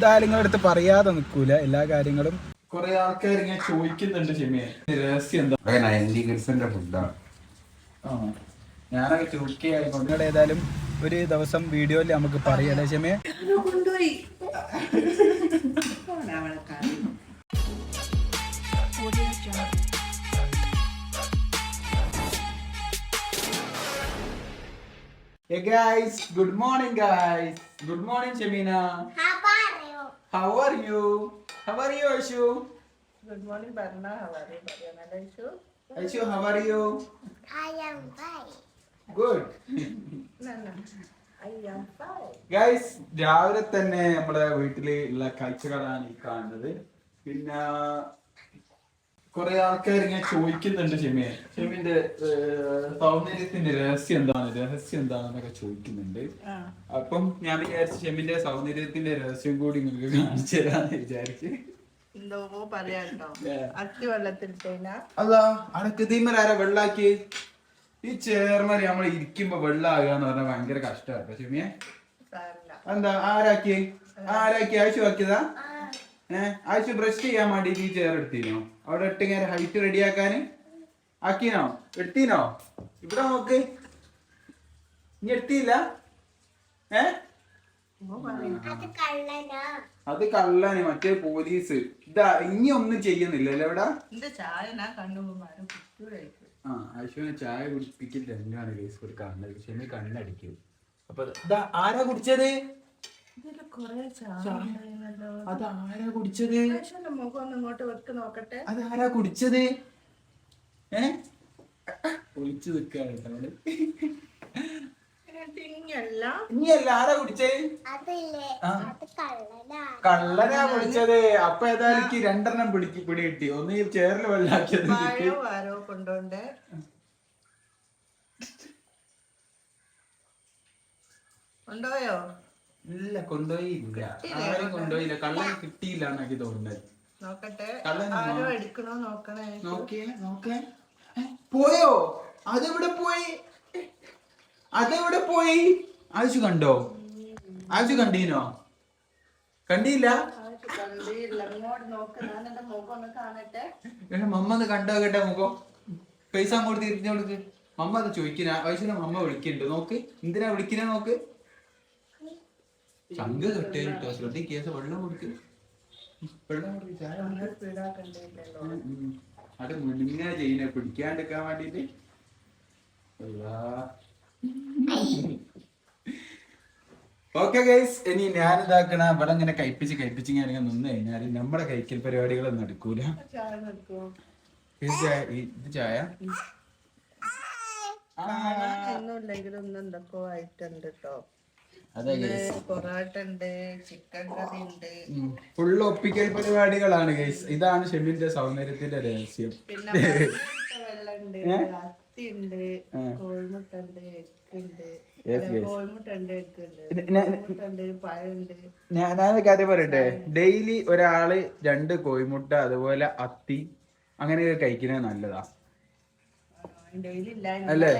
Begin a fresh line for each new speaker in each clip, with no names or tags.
എന്തായാലും നിങ്ങളുടെ അടുത്ത് പറയാതെ നിൽക്കൂല. എല്ലാ കാര്യങ്ങളും കുറെ ആൾക്കാർ ഇങ്ങനെ ചോദിക്കുന്നുണ്ട് രഹസ്യം എന്താ?
നയന്റി കിഡ്സിന്റെ ഫുഡാണ്.
ആ. ഞാനൊക്കെ നിങ്ങളുടെ ഏതായാലും ഒരു ദിവസം വീഡിയോയിൽ നമുക്ക് പറയാം ഷെമിയെ?
കൊണ്ടുപോയി. മോർണിംഗ് ഗുഡ്
മോർണിംഗ് ചെമീന good How are you? How are you Aishu?
Good morning പറഞ്ഞ Ishu
Aishu, how are you?
I am fine.
Good.
I am fine
guys രാവിലെ തന്നെ നമ്മുടെ വീട്ടിൽ ഉള്ള കാഴ്ചകളാണ് ഈ കാണുന്നത് പിന്നെ കുറെ ആൾക്കാർ ഇങ്ങനെ ചോദിക്കുന്നുണ്ട് ഷെമിയെ ഷെമിന്റെ സൗന്ദര്യത്തിന്റെ രഹസ്യം എന്താണ്? രഹസ്യം എന്താണെന്നൊക്കെ ചോദിക്കുന്നുണ്ട്. അപ്പം ഞാൻ വിചാരിച്ചു ഷെമിന്റെ സൗന്ദര്യത്തിന്റെ രഹസ്യം കൂടി നിങ്ങൾക്ക് കാണിച്ചു തരാന്ന് വിചാരിച്ചു.
എന്തോ പറയാട്ടോ. അത്തി
വെള്ളാക്കി? ഈ ചേർമൽ നമ്മൾ ഇരിക്കുമ്പോ വെള്ളാകുക എന്ന് പറഞ്ഞാൽ ഭയങ്കര കഷ്ടമാണ് ഷെമിയെ. എന്താ ആരാക്കി? ആരാക്കി? ആഴ്ച ആക്കിയതാ ഏഹ് ആഴ്ച ബ്രഷ് ചെയ്യാൻ വേണ്ടി ഈ ചെയർ എടുത്തിനോ? അവിടെ ഇട്ട് ഇങ്ങനെ ഹൈറ്റ് റെഡിയാക്കാൻ ആക്കിനോ? എടുത്തിനോ? ഇവിടെ നോക്ക്. ഇനി എടുത്തില്ല. ഏ?
അത് കള്ളനാ.
മറ്റേ പോലീസ് ഇതാ ഇനി ഒന്നും ചെയ്യുന്നില്ലല്ലോ ഇവിടെ?
എന്റെ ചായ ഞാൻ കണ്ടുപോകുമ്പോൾ കുട്ടികളായിരിക്കും
ആ ആശുവിനെ ചായ കുടിപ്പിക്കില്ല എന്നാണ് കേസ് കൊടുക്കാറുള്ളത് ക്ഷമി കണ്ണടിക്കും. അപ്പൊ ഇതാ ആരാ കുടിച്ചത്?
ഇതിൽ കൊറേ ചായ ഉണ്ടായിരുന്നല്ലോ
അത് ആരാ കുടിച്ചത്?
മുഖം ഇങ്ങോട്ട് വെക്ക് നോക്കട്ടെ.
അതാരാ കുടിച്ചത്? ഏ? ഒളിച്ചു നിൽക്കാണ്
നമ്മൾ. കള്ളനാ.
കള്ളനാ കുടിച്ചത്. അപ്പൊ ഏതായാലും എനിക്ക് രണ്ടെണ്ണം പിടിക്ക് പിടി കിട്ടി. ഒന്ന് ഈ ചേറിൽ വെള്ളാക്കിയത്
ഉണ്ടോയോ ആരോ കൊണ്ടോണ്ടേ. കൊണ്ടോയോ?
ഇല്ല കൊണ്ടുപോയി ഇല്ല ആരും കൊണ്ടുപോയില്ല. കള്ളൻ കിട്ടിയില്ല എന്നൊക്കെ തോന്നുന്നത്.
നോക്കട്ടെ
കള്ളൻ
ആരോ എടുക്കണോ നോക്കണേ
നോക്കിയേ നോക്കേ ഏ, പോയോ? അതെവിടെ പോയി? അതെവിടെ പോയി? ആവശ്യം കണ്ടോ? ആവശ്യം കണ്ടീനോ? കണ്ടില്ല? മമ്മ ഒന്ന് കണ്ടോ കേട്ടെ മുഖം? പൈസ അങ്ങോട്ട് തിരിഞ്ഞു കൊടുക്ക്. മമ്മ അത് ചോദിക്കുന്ന. ആവശ്യം മമ്മ വിളിക്കുന്നുണ്ട്. നോക്ക്. എന്തിനാ വിളിക്കുന്ന നോക്ക്. ചങ്ക കെട്ടേ കിട്ടോ ശ്രദ്ധിക്കുക കേസ് വെള്ളം കൊടുക്ക്. വെള്ളം കൊടുക്ക്. അത് മുന്നിങ്ങ ചെയ്യുന്ന പിടിക്കാണ്ടിരിക്കാൻ വേണ്ടിട്ട്. ഓക്കെ ഗൈസ് ഇനി ഞാൻ ഇതാക്കണ ഇവിടെ ഇങ്ങനെ കഴിപ്പിച്ച് കഴിപ്പിച്ച് ഇങ്ങനെ നിന്ന് കഴിഞ്ഞാൽ നമ്മുടെ കൈക്കൽ പരിപാടികളൊന്നും
എടുക്കൂല
ഇത് ചായ ഒന്നും
ഇല്ലെങ്കിലും ഒന്നും എന്തൊക്കെ എന്തൊക്കെയോ ആയിട്ടുണ്ട് കേട്ടോ പൊറോട്ട ഉണ്ട് ചിക്കൻ കറി ഉണ്ട്.
ഫുള്ള് ഒപ്പിക്കൽ പരിപാടികളാണ് ഗൈസ് ഇതാണ് ഷെമിന്റെ സൗന്ദര്യത്തിന്റെ രഹസ്യം. ഞാനൊരു കാര്യം പറയട്ടെ? ഡെയിലി ഒരാൾ രണ്ട് കോഴിമുട്ട അതുപോലെ അത്തി അങ്ങനെയൊക്കെ കഴിക്കുന്നത് നല്ലതാ. അല്ലേ?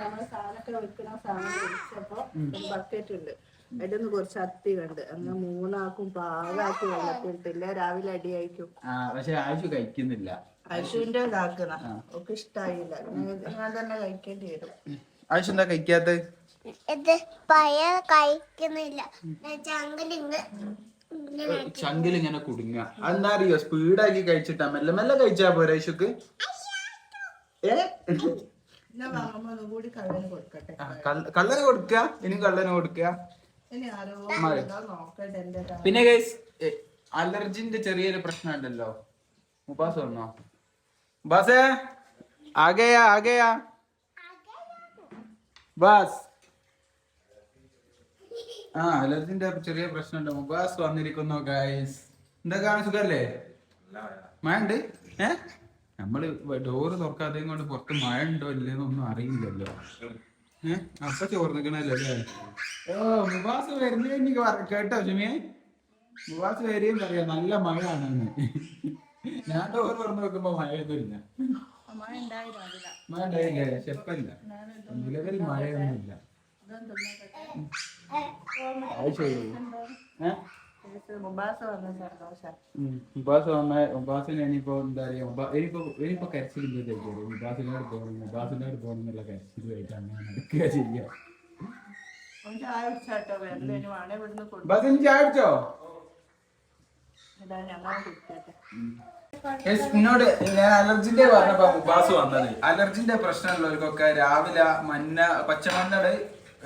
നമ്മൾ സാധനമൊക്കെ വെക്കുന്ന സാധനം ബക്കറ്റ് ഉണ്ട്. അതിലൊന്ന് കുറച്ച് അത്തി കണ്ട്. അങ്ങനെ മൂന്നാക്കും പാകാക്കി വെള്ളത്തിട്ടില്ല രാവിലെ അടിയായിരിക്കും.
ആ പക്ഷെ കഴിക്കുന്നില്ല.
അശുവിന്റെ ഇതാക്കണ ഒക്കെ ഇഷ്ടായില്ല. ഞാൻ തന്നെ കഴിക്കേണ്ടി വരും.
എന്താ കഴിക്കാത്ത?
ഇത് പയ കഴിക്കുന്നില്ല.
ചങ്കിൽ ഇങ്ങനെ കുടുങ്ങ അതെന്താ അറിയോ? സ്പീഡാക്കി കഴിച്ചിട്ടാ മെല്ലെ മെല്ലെ കഴിച്ചാ പോരെ ആവശ്യക്ക് ഏ?
കള്ളന്
കൊടുക്ക ഇനി കള്ളന് കൊടുക്ക.
ഇനി ആരോ ഏതോ നോക്കട്ടെ എന്റെ
പിന്നെ ഗൈസ് അലർജിന്റെ ചെറിയൊരു പ്രശ്നം ഉണ്ടല്ലോ. മുബാസ് വന്നോ? ബസേ ആകെയാ ആകെയാ. ബാസ് ആ അലർജിന്റെ ചെറിയ പ്രശ്നമുണ്ട് മുബാസ് വന്നിരിക്കുന്നു ഗൈസ് എന്തൊക്കെയാണ് സുഖല്ലേ? മഴ ഉണ്ട് ഏ? നമ്മൾ ഡോറ് തുറക്കാതെയും കൊണ്ട് പുറത്ത് മഴ ഉണ്ടോ ഇല്ലെന്നൊന്നും അറിയില്ലല്ലോ. ഏഹ് അപ്പൊ ചോർന്നിക്കണല്ലോ അല്ലേ? ഓ മുബാസ് വരുന്നേ എനിക്ക് കേട്ടോ ഷമിയെ? മുബാസ് വരികയും പറയാ നല്ല മഴയാണെന്ന്. ഞാൻ ഡോറ് തുറന്ന് വെക്കുമ്പോ മഴയൊന്നുമില്ല. മഴ ഉണ്ടായില്ല ചെപ്പല്ല നിലവിൽ മഴയൊന്നുമില്ല. അത് ശരി. ഏഹ്
മുബാസ വന്ന
മുബാസിന് ഇനിയിപ്പോ എന്താ പറയാ ഇനിയിപ്പോ ഇനിയിപ്പോ തെറ്റിയത് മുബാസിനോട് പോകണം മുബാസിനോട് പോകണം എന്നുള്ള കരച്ചിലുമായിട്ട് അങ്ങനെ നടക്കുക ചെയ്യാം.
ചായ കുടിച്ചോ?
എന്നോട് ഞാൻ അലർജിന്റെ പറഞ്ഞപ്പോ മുബാസ് വന്നത്. അലർജിന്റെ പ്രശ്നമുള്ളവർക്കൊക്കെ രാവിലെ മഞ്ഞ പച്ചമഞ്ഞൾ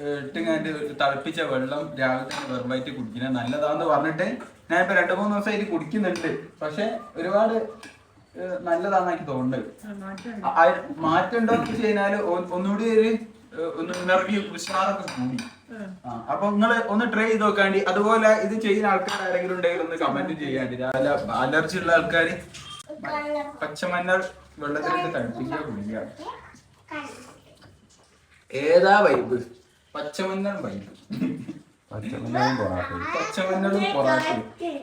ഇട്ടിങ്ങാണ്ട് തിളപ്പിച്ച വെള്ളം രാവിലെ തന്നെ വെറുമായിട്ട് കുടിക്കുന്നത് നല്ലതാന്ന് പറഞ്ഞിട്ട് ഞാൻ ഇപ്പൊ രണ്ടു മൂന്ന് ദിവസമായിട്ട് കുടിക്കുന്നുണ്ട്. പക്ഷെ ഒരുപാട് നല്ലതാന്ന് എനിക്ക് തോന്നുന്നത്
മാറ്റം
ഉണ്ടോ എന്ന് വെച്ച് കഴിഞ്ഞാൽ ഒന്നുകൂടി ഒരു ഒന്ന് ഉഷാറൊക്കെ കൂടി. അപ്പൊ നിങ്ങൾ ഒന്ന് ട്രൈ ചെയ്ത് നോക്കാണ്ടി. അതുപോലെ ഇത് ചെയ്യുന്ന ആൾക്കാർ ആരെങ്കിലും ഉണ്ടെങ്കിൽ ഒന്ന് കമന്റ് ചെയ്യാണ്ടി. രാവിലെ അലർജി ഉള്ള ആൾക്കാർ പച്ചമഞ്ഞൾ വെള്ളത്തിലിട്ട് തണുപ്പിക്കുക കുടിക്കുക. ഏതാ വൈബ് പച്ചമഞ്ഞൾ വൈബ്
പച്ചമഞ്ഞളും പൊറാട്ടയും.
പച്ചമഞ്ഞളും പൊറാട്ടയും.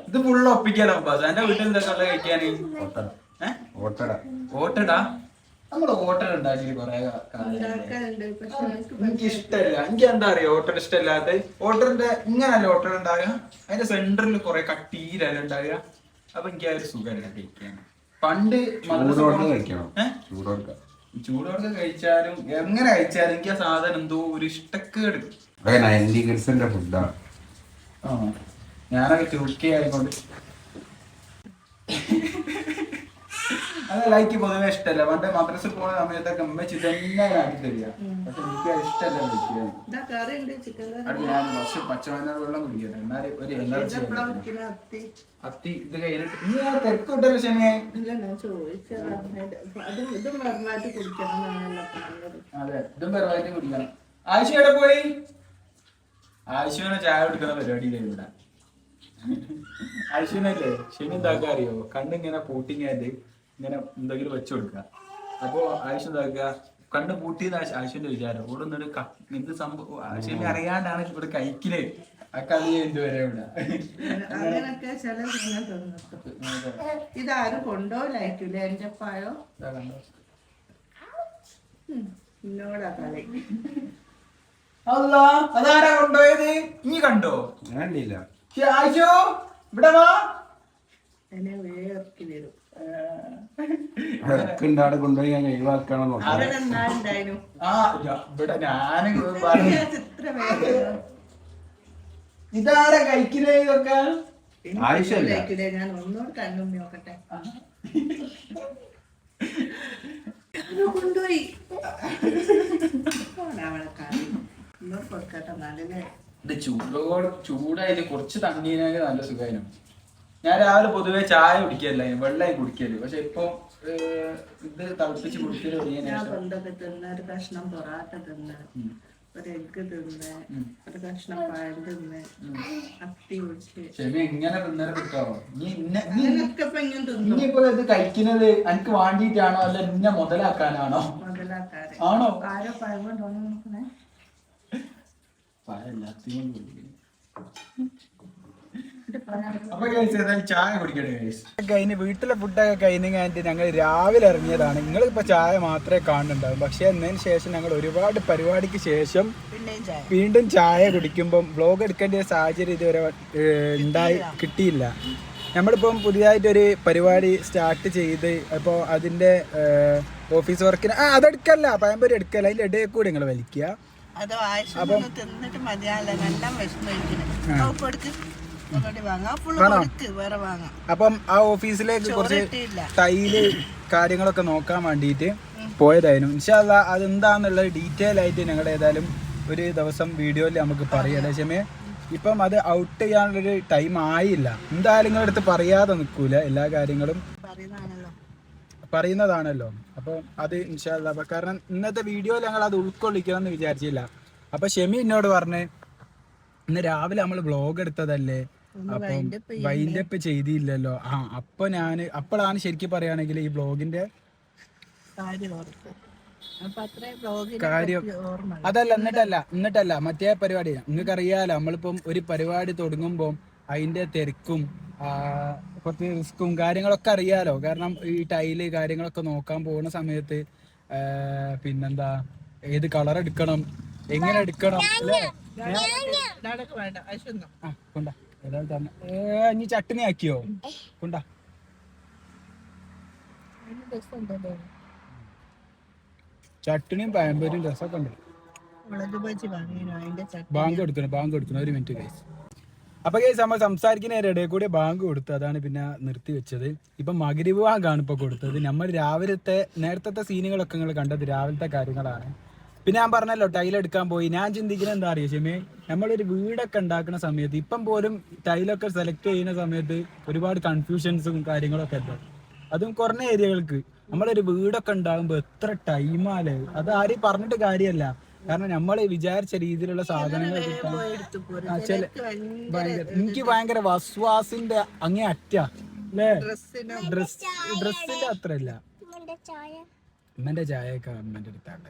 ഇത് ഫുള്ള് ഒപ്പിക്കാലോ ബസ് എന്റെ വീട്ടിൽ എന്താ കള്ള കഴിക്കാന്?
ഓട്ടട. ഓട്ടട.
ഓട്ടടാ? നമ്മൾ ഓട്ടട ഉണ്ടാക്കി കൊറേ
എനിക്ക്
ഇഷ്ടല്ല ഇഷ്ടമല്ല എനിക്ക് എന്താ അറിയോ? ഓട്ടർ ഇഷ്ടമല്ലാത്ത ഓട്ടറിന്റെ ഇങ്ങനല്ല ഓട്ടർ ഉണ്ടാകുക അതിന്റെ സെന്ററിൽ കുറെ കട്ടീരല്ല ഉണ്ടാകുക അപ്പൊ എനിക്ക് ആ ഒരു സുഖമല്ല കഴിക്കാൻ. പണ്ട് മദ്രസ
കഴിക്കണം? ചൂടോടെ
കഴിച്ചാലും എങ്ങനെ കഴിച്ചാലും എനിക്ക് ആ സാധനം എന്തോ ഒരു ഇഷ്ടക്കേട്.
നയന്റി കിഡ്സിന്റെ ഫുഡാണ്
ആ ഞാനൊക്കെ ചുരുക്കി അതല്ല എനിക്ക് പൊതുവെ ഇഷ്ടമല്ല പണ്ട് മദ്രസ പോണ സമയത്തൊക്കെ ഉമ്മച്ചി തന്നെ ആക്കി തരിക. പക്ഷെ എനിക്ക് ഇഷ്ടമല്ല ഞാൻ കുറച്ച് പച്ചമഞ്ഞൾ വെള്ളം കുടിക്കുന്നത് എന്നാലും ഒരു എനർജി
അത്തി.
ഇത് കഴിഞ്ഞിട്ട് നീ ആ
തെക്കോട്ടല്ലോ ചോദിച്ചതാ. അതും ഇതും വെറുതെ കുടിക്കണം
ആയിഷ എവിടെ പോയി? ആയിഷുവിനെ ചായ കൊടുക്കുന്ന പരിപാടിയില്ല ഇവിടെ? ആയിഷുവിനല്ലേ ശനി കണ്ണിങ്ങനെ പൂട്ടിങ്ങായിട്ട് ഇങ്ങനെ എന്തെങ്കിലും വെച്ചു കൊടുക്കുക. അപ്പൊ ആയിഷ എന്താക്കുക? കണ്ണ് പൂട്ടിയെന്ന് ആയിഷുവിന്റെ വിചാരം. ഇവിടെ നിന്നൊരു എന്ത് സംഭവം ആയിഷനെ അറിയാണ്ടാണ് ഇവിടെ കഴിക്കൽ. ആ കളി എന്ത് വരെ ഇവിടെ.
അങ്ങനൊക്കെ ചില ഇതാരും കൊണ്ടുപോലായിട്ടില്ല എന്റെ പായോ
ഇതാ കണ്ടോ?
എന്നോടാ കളി.
അല്ലാ അതാരാ കൊണ്ടുപോയത് നീ കണ്ടോ?
ഞാനില്ല
ആയിഷോ ഇവിടെ വാ.
എന്നെ വേർക്കി വരും
ഇടക്കുണ്ടാടെ കൊണ്ടുപോയി ഞാൻ ഒഴിവാക്കണം
ഇവിടെ ഞാൻ പറഞ്ഞു.
ഇത്ര
കഴിക്കുന്നത് ഇതൊക്കെ?
ആവശ്യമില്ല.
കഴിക്കില്ലേ ഞാൻ ഒന്നോട് കണ്ണും നോക്കട്ടെ. കൊണ്ടുപോയി.
ഇത് ചൂടോട് ചൂടായിട്ട് കുറച്ച് തണ്ണീനാ നല്ല സുഖമായിരുന്നു. ഞാൻ രാവിലെ പൊതുവെ ചായ കുടിക്കല്ല വെള്ളം കുടിക്കൽ. പക്ഷെ ഇപ്പൊ ഇത് തിളപ്പിച്ച് കുടിക്കൽ
ഞാൻ
ശേഷം
പണ്ടൊക്കെ തിന്ന ഒരു കഷ്ണം പൊറാട്ട തിന്ന്. ഒരു തിന്ന് ഒരു കഷ്ണം പഴം തിന്ന് അത്തി കുടിച്ച്.
എങ്ങനെ കിട്ടാവോ? ഇനിയിപ്പോ ഇത് കഴിക്കുന്നത് എനിക്ക് വേണ്ടിയിട്ടാണോ അല്ല ഇന്നെ മുതലാക്കാനാണോ?
മുതലാക്കാറ്
ആണോ?
ആരോ പഴം കൊണ്ടുവന്ന് നോക്കണേ?
എല്ലാത്തിനും അപ്പൊ guys, ഏതായാലും ചായ കുടിക്കട്ടെ guys. കഴിഞ്ഞ് വീട്ടിലെ ഫുഡൊക്കെ കഴിഞ്ഞ് കഴിഞ്ഞിട്ട് ഞങ്ങൾ രാവിലെ ഇറങ്ങിയതാണ്. നിങ്ങൾ നിങ്ങളിപ്പോ ചായ മാത്രമേ കാണുന്നുണ്ടാവും. പക്ഷെ എന്നതിന് ശേഷം ഞങ്ങൾ ഒരുപാട് പരിപാടിക്ക് ശേഷം വീണ്ടും ചായ. കുടിക്കുമ്പോൾ ബ്ലോഗ് എടുക്കേണ്ട ഒരു സാഹചര്യം ഇതുവരെ ഉണ്ടായി കിട്ടിയില്ല. നമ്മളിപ്പം പുതിയതായിട്ടൊരു പരിപാടി സ്റ്റാർട്ട് ചെയ്ത് അപ്പോൾ അതിന്റെ ഓഫീസ് വർക്കിന് ആ അതെടുക്കല്ല. പയമ്പൊരി എടുക്കല്ല. അതിന്റെ ഇടയിൽ കൂടി നിങ്ങൾ വലിക്കുക.
അപ്പം തിന്നിട്ട് മതിയാവില്ല. നല്ല വിഷം
അപ്പം ആ ഓഫീസിലേക്ക് കുറച്ച് തൈൽ കാര്യങ്ങളൊക്കെ നോക്കാൻ വേണ്ടിയിട്ട് പോയതായിരുന്നു. ഇൻഷാല്ല അതെന്താന്നുള്ളത് ഡീറ്റെയിൽ ആയിട്ട് ഞങ്ങൾ ഏതായാലും ഒരു ദിവസം വീഡിയോയിൽ നമുക്ക് പറയാം. അതേസമയം ഇപ്പം അത് ഔട്ട് ചെയ്യാനുള്ളൊരു ടൈം ആയില്ല. എന്തായാലും നിങ്ങളുടെ അടുത്ത് പറയാതെ നിൽക്കൂല എല്ലാ കാര്യങ്ങളും
പറയുന്നതാണല്ലോ.
പറയുന്നതാണല്ലോ. അപ്പോൾ അത് ഇൻഷാല്ല അപ്പം കാരണം ഇന്നത്തെ വീഡിയോയിൽ ഞങ്ങൾ അത് ഉൾക്കൊള്ളിക്കണം എന്ന് വിചാരിച്ചില്ല. അപ്പം ഷെമി എന്നോട് പറഞ്ഞ് ഇന്ന് രാവിലെ നമ്മൾ വ്ളോഗ് എടുത്തതല്ലേ? അപ്പം വൈൻഡപ്പ് ചെയ്തില്ലല്ലോ. ആ അപ്പൊ ഞാൻ അപ്പോഴാണ് ശരിക്കും പറയുകയാണെങ്കിൽ ഈ ബ്ലോഗിന്റെ
കാര്യം അപ്പൊ
അതല്ല എന്നിട്ടല്ല എന്നിട്ടല്ല മറ്റേ പരിപാടി. നിങ്ങൾക്ക് അറിയാലോ നമ്മളിപ്പം ഒരു പരിപാടി തുടങ്ങുമ്പോൾ അതിന്റെ തിരക്കും കുറച്ച് റിസ്ക്കും കാര്യങ്ങളൊക്കെ അറിയാലോ. കാരണം ഈ ടൈൽ കാര്യങ്ങളൊക്കെ നോക്കാൻ പോകുന്ന സമയത്ത് പിന്നെന്താ ഏത് കളർ എടുക്കണം എങ്ങനെ എടുക്കണം അല്ലേ? കൊണ്ട. ഏതായാലും തന്നെ. ഏ ഇനി ചട്ടിനി ആക്കിയോ? കൊണ്ടാ. ചട്ടിനിയും പഴംപൊരിയും രസമൊക്കെ ഉണ്ട്. ബാങ്ക് കൊടുക്കണം ബാങ്ക് കൊടുക്കണം ഒരു മിനിറ്റ് ഗൈസ് അപ്പൊ കേസ് നമ്മൾ സംസാരിക്കുന്ന ഇടയിൽ കൂടി ബാങ്ക് കൊടുത്തു അതാണ് പിന്നെ നിർത്തി വെച്ചത്. ഇപ്പൊ മകരിവ് ബാങ്കാണ് ഇപ്പൊ കൊടുത്തത്. നമ്മൾ രാവിലത്തെ നേരത്തെ സീനുകളൊക്കെ നിങ്ങൾ കണ്ടത് രാവിലത്തെ കാര്യങ്ങളാണ്. പിന്നെ ഞാൻ പറഞ്ഞല്ലോ ടൈൽ എടുക്കാൻ പോയി. ഞാൻ ചിന്തിക്കുന്നത് എന്താ അറിയോ ഷെമേ? നമ്മളൊരു വീടൊക്കെ ഉണ്ടാക്കുന്ന സമയത്ത് ഇപ്പം പോലും ടൈലൊക്കെ സെലക്ട് ചെയ്യുന്ന സമയത്ത് ഒരുപാട് കൺഫ്യൂഷൻസും കാര്യങ്ങളൊക്കെ ഉണ്ട്. അതും കുറഞ്ഞ ഏരിയകൾക്ക്. നമ്മളൊരു വീടൊക്കെ ഉണ്ടാകുമ്പോ എത്ര ടൈമാലേ അത് ആരെയും പറഞ്ഞിട്ട് കാര്യമല്ല കാരണം നമ്മൾ വിചാരിച്ച രീതിയിലുള്ള സാധനങ്ങൾ ചില എനിക്ക് ഭയങ്കര വസ്വാസിന്റെ അങ്ങേ അറ്റ അല്ലേ? ഡ്രസ് ഡ്രസ്സിന്റെ അത്ര
നിങ്ങളുടെ ചായ
കമന്റ് ചായയൊക്കെ അമ്മന്റെ അടുത്താണ്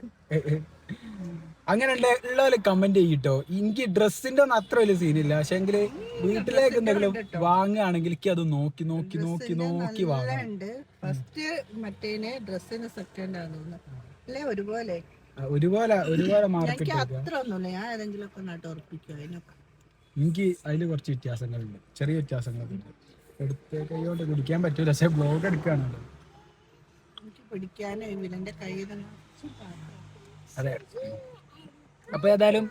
അങ്ങനെ ഉള്ളവര് കമന്റ് ചെയ്യട്ടോ? എനിക്ക് ഡ്രസ്സിന്റെ ഒന്നും അത്ര വലിയ സീനില്ല പക്ഷെ എങ്കിൽ വീട്ടിലേക്ക് എന്തെങ്കിലും വാങ്ങുകയാണെങ്കിൽ എനിക്ക് അത് നോക്കി നോക്കി നോക്കി നോക്കി
വാങ്ങാൻ ഫസ്റ്റ് മറ്റേന് ഡ്രസ്സിന് സെക്കൻഡ് ആണെന്ന് തോന്നുന്നു അല്ലേ? ഒരുപോലെ.
ഒരുപോലെ ഒരുപോലെ മാർക്ക്
എനിക്ക്
അതിൽ
അത്ര ഒന്നുമില്ല. ഞാൻ ഏതെങ്കിലും ഒക്കെ നട്ട് ഉറപ്പിക്കും അതിനൊക്കെ.
എനിക്ക് അതിൽ കുറച്ച് വ്യത്യാസങ്ങളുണ്ട്. ചെറിയ വ്യത്യാസങ്ങളൊക്കെ ഉണ്ട് എടുത്ത് കൈകൊണ്ട് കുടിക്കാൻ പറ്റൂല. പക്ഷെ ബ്ലോഗ് എടുക്കുകയാണല്ലോ അതെ. അപ്പൊ ഏതായാലും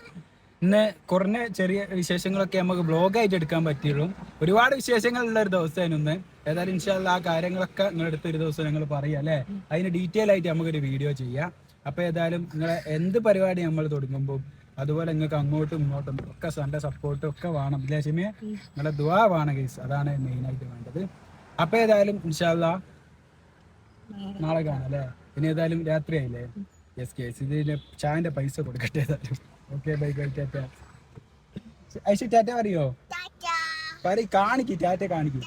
ഇന്ന് കുറഞ്ഞ ചെറിയ വിശേഷങ്ങളൊക്കെ നമുക്ക് ബ്ലോഗായിട്ട് എടുക്കാൻ പറ്റിയുള്ളൂ. ഒരുപാട് വിശേഷങ്ങൾ ഉള്ള ഒരു ദിവസം ഇന്ന്. ഏതായാലും ഇൻഷാല്ല ആ കാര്യങ്ങളൊക്കെ നിങ്ങളെടുത്ത് ഒരു ദിവസം ഞങ്ങൾ പറയാം അല്ലേ? അതിന് ഡീറ്റെയിൽ ആയിട്ട് നമുക്കൊരു വീഡിയോ ചെയ്യാം. അപ്പൊ ഏതായാലും നിങ്ങളെ എന്ത് പരിപാടി നമ്മൾ തുടങ്ങുമ്പോൾ അതുപോലെ നിങ്ങൾക്ക് അങ്ങോട്ടും ഇങ്ങോട്ടും ഒക്കെ നല്ല സപ്പോർട്ടും ഒക്കെ വേണം ഇല്ലേ ഷിമിയെ നിങ്ങളെ ദുവാ വേണം കേസ് അതാണ് മെയിൻ ആയിട്ട് വേണ്ടത്. അപ്പൊ ഏതായാലും ഇൻഷാല്ല നാളെ കാണാം അല്ലേ? ഇനി ഏതായാലും രാത്രി ആയില്ലേ യെസ് കേസ് ഇതിന്റെ ചായന്റെ പൈസ കൊടുക്കട്ടെ ഏതായാലും. Okay bye bye tata Aishu tata പറയോ? പറ കാണിക്ക് ടാറ്റ കാണിക്കും.